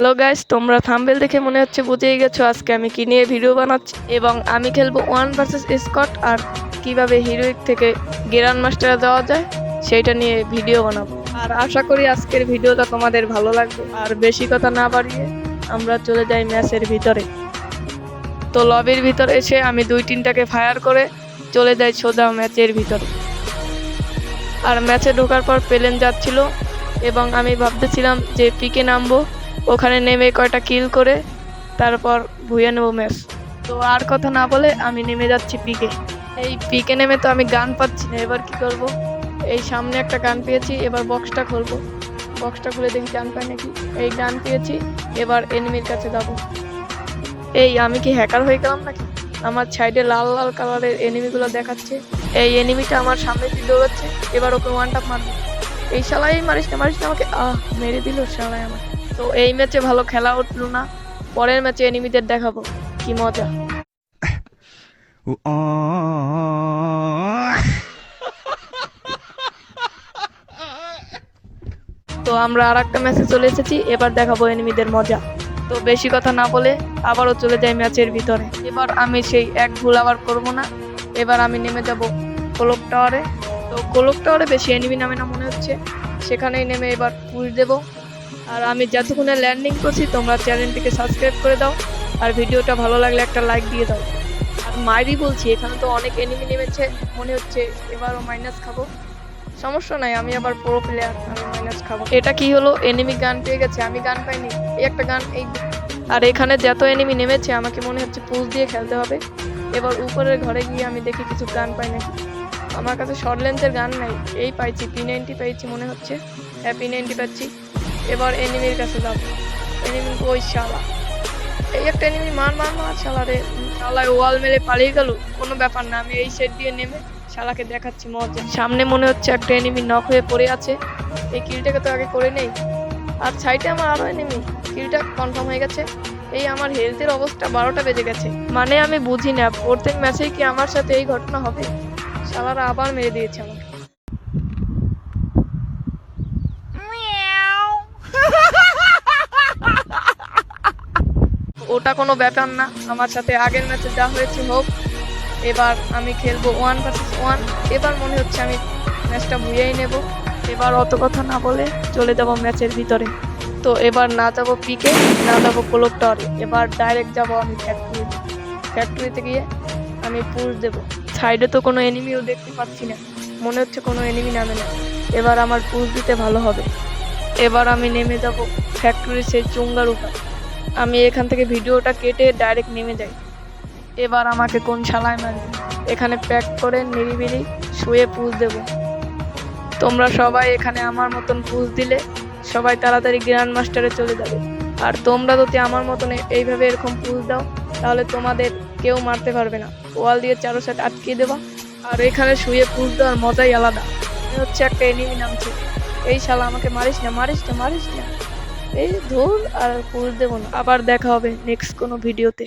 Hello guys, তোমরা thumbnail দেখে মনে হচ্ছে বুঝেই গেছো আজকে আমি কি নিয়ে ভিডিও বানাচ্ছি। এবং আমি খেলব ওয়ান ভার্সেস স্কট, আর কীভাবে হিরোইক থেকে গ্র্যান্ড মাস্টারে দেওয়া যায়, সেইটা নিয়ে ভিডিও বানাবো। আর আশা করি আজকের ভিডিওটা তোমাদের ভালো লাগবে। আর বেশি কথা না বাড়িয়ে, আমরা চলে যাই ম্যাচের ভিতরে। তো লবির ভিতরে এসে আমি দুই তিনটাকে ফায়ার করে চলে যাই সোজা ম্যাচের ভিতরে। আর ম্যাচে ঢোকার পর প্লেন যাচ্ছিল, এবং আমি ভাবতেছিলাম যে পিকে নামবো। ওখানে নেমে কয়টা কিল করে, তারপর ভুয়ে নেব ম্যাচ। তো আর কথা না বলে আমি নেমে যাচ্ছি পিকে। এই পিকে নেমে তো আমি গান পাচ্ছি না, এবার কি করব? এই সামনে একটা গান পেয়েছি, এবার বক্সটা খুলবো। বক্সটা খুলে দেখি গান পাই নাকি? এই গান পেয়েছি, এবার এনিমির কাছে যাব। এই আমি কি হ্যাকার হয়ে গেলাম নাকি? আমার সাইডে লাল লাল কালারের এনিমিগুলো দেখাচ্ছে। এই এনিমিটা আমার সামনে দিয়ে দৌড়াচ্ছে, এবার ওকে ওয়ান টাপ মারবো। এই শালাই, মারিস না মারিস না আমাকে। আহ, মেরে দিল শালাই আমাকে। তো এই ম্যাচে ভালো খেলা উঠল না। পরের ম্যাচে এনিমিদের দেখাবো। কি মজা। তো আমরা আর একটা ম্যাচে চলে এসেছি। এবার দেখাবো এনিমিদের মজা। তো বেশি কথা না বলে আবারও চলে যাই ম্যাচের ভিতরে। এবার আমি সেই এক ভুল আবার করব না। এবার আমি নেমে যাব কোলক টাওয়ারে। তো কোলক টাওয়ারে বেশি এনিমি নামে না মনে হচ্ছে। সেখানেই নেমে এবার পুশ দেবো। আর আমি যতক্ষণে ল্যান্ডিং করছি, তোমরা চ্যানেলটিকে সাবস্ক্রাইব করে দাও। আর ভিডিওটা ভালো লাগলে একটা লাইক দিয়ে দাও। আর মাইরি বলছি, এখানে তো অনেক এনিমি নেমেছে। মনে হচ্ছে এবারও মাইনাস খাব। সমস্যা নাই, আমি আবার প্রো প্লেয়ার আমি মাইনাস খাব। এটা কি হলো? এনিমি গান পেয়ে গেছে, আমি গান পাইনি। এই একটা গান, এই আর এখানে যত এনিমি নেমেছে, আমাকে মনে হচ্ছে পুশ দিয়ে খেলতে হবে। এবার উপরের ঘরে গিয়ে আমি দেখি কিছু গান পাই নাকি। আমার কাছে শর্ট লেন্থের গান নাই। এই পাইছি পি নাইনটি পাইছি মনে হচ্ছে। হ্যাঁ পি নাইনটি পাচ্ছি। এবার এনিমির কাছে যাব। এনিমি ওই শালা? এই একটা এনিমি মার মার মার, শালারে। শালায় ওয়াল মেলে পালিয়ে গেল। কোনো ব্যাপার না, আমি এই সাইড দিয়ে নেমে শালাকে দেখাচ্ছি মজা। সামনে মনে হচ্ছে একটা এনিমি নক হয়ে পড়ে আছে। এই কিলটাকে তো আগে করে নেই। আর সাইডে আমার আরও এনিমি কিলটা কনফার্ম হয়ে গেছে। এই আমার হেলথের অবস্থা বারোটা বেজে গেছে। মানে আমি বুঝি না, প্রত্যেক ম্যাচেই কি আমার সাথে এই ঘটনা হবে? শালারা আবার মেরে দিয়েছে আমাকে। ওটা কোনো ব্যাপার না। আমার সাথে আগের ম্যাচে যা হয়েছে হোক, এবার আমি খেলব ওয়ান ভার্সেস ওয়ান এবার মনে হচ্ছে আমি ম্যাচটা বুঝেই নেব। এবার অত কথা না বলে চলে যাব ম্যাচের ভিতরে। তো এবার না যাব পিকে না যাব কোলক টাওয়ারে এবার ডাইরেক্ট যাব আমি ফ্যাক্টরি ফ্যাক্টরিতে গিয়ে আমি পুশ দেব। সাইডে তো কোনো এনিমিও দেখতে পাচ্ছি না। মনে হচ্ছে কোনো এনিমি নামে না। এবার আমার পুশ দিতে ভালো হবে। এবার আমি নেমে যাব ফ্যাক্টরির সেই চুঙ্গার উপর আমি এখান থেকে ভিডিওটা কেটে ডাইরেক্ট নেমে যাই। এবার আমাকে কোন শালায় মারবে? এখানে প্যাক করে নিরিবিলি শুয়ে পুজ দেব। তোমরা সবাই এখানে আমার মতন পুজ দিলে সবাই তাড়াতাড়ি গ্র্যান্ড মাস্টারে চলে যাবে। আর তোমরা যদি আমার মতন এইভাবে এরকম পুজ দাও, তাহলে তোমাদের কেউ মারতে পারবে না। ওয়াল দিয়ে চারো সাইড আটকিয়ে দেবা। আর এখানে শুয়ে পুজ দেওয়ার মজাই আলাদা। হচ্ছে একটা এনিমি নামছে এই শালা আমাকে মারিস না মারিস না মারিস না। এই ধুল আর পুরো দেবো না আবার দেখা হবে নেক্সট কোনো ভিডিওতে